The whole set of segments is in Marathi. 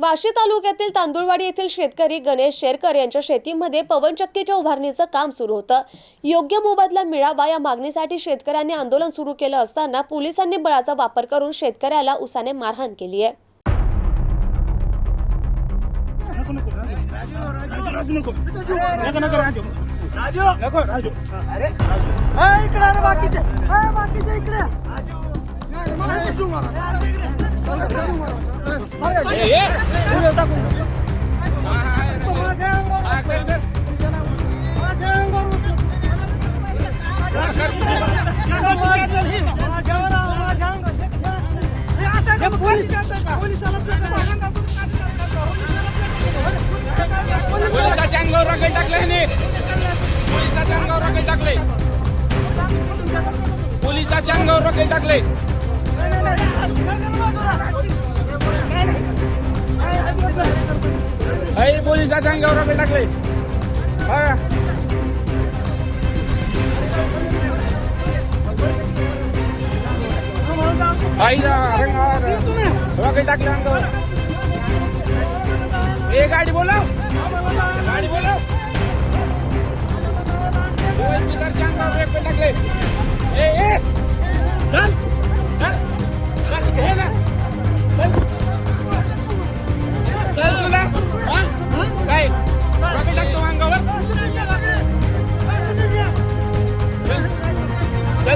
वाशी तालुक्यातील तांदुळवाडी येथील शेतकरी गणेश शेरकर यांच्या शेतीमध्ये पवनचक्कीच्या उभारणीचं काम सुरू होतं योग्य मोबदला मिळावा या मागणीसाठी शेतकऱ्यांनी आंदोलन सुरू केलं असताना पोलिसांनी बळाचा वापर करून शेतकऱ्याला उसाने मारहाण केली आहे राजू राजू राजू राजू बाकीचे अंगावर रॉकेट टाकले ह्याने. पोलिसाच्या अंगावर रॉकेट टाकले पोलिसाच्या अंगावर रॉकेट टाकले अय पोलिसाच्या अंगावर आम्ही टाकले हा. आईला रंगावर रॉकेट टाकले अंगावर. ए गाडी बोलाव. गाडी बोलाव. अंगावर टाकले ए ए. चल.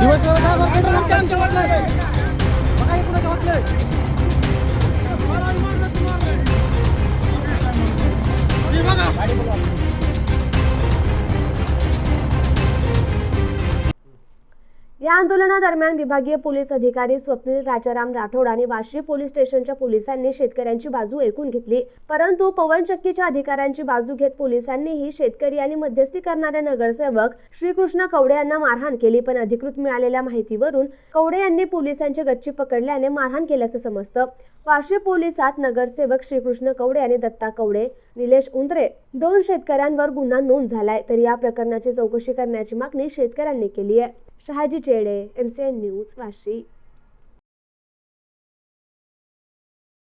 दिवसभर काय या आंदोलनादरम्यान विभागीय पोलीस अधिकारी स्वप्नील राजाराम राठोड आणि वाशी पोलीस स्टेशनच्या पोलिसांनी शेतकऱ्यांची बाजू ऐकून घेतली. परंतु पवनचक्कीच्या अधिकाऱ्यांची बाजू घेत पोलिसांनीही शेतकरी आणि मध्यस्थी करणारे नगरसेवक श्रीकृष्ण कवडे यांना मारहाण केली पण अधिकृत मिळालेल्या माहितीवरून कवडे यांनी पोलिसांची गच्ची पकडल्याने मारहाण केल्याचं समजतं. वाशी पोलिसात नगरसेवक श्रीकृष्ण कवडे आणि दत्ता कवडे निलेश उंद्रे दोन शेतकऱ्यांवर गुन्हा नोंद झालाय तर या प्रकरणाची चौकशी करण्याची मागणी शेतकऱ्यांनी केली आहे. Shahaji Chede M C N news Vashi.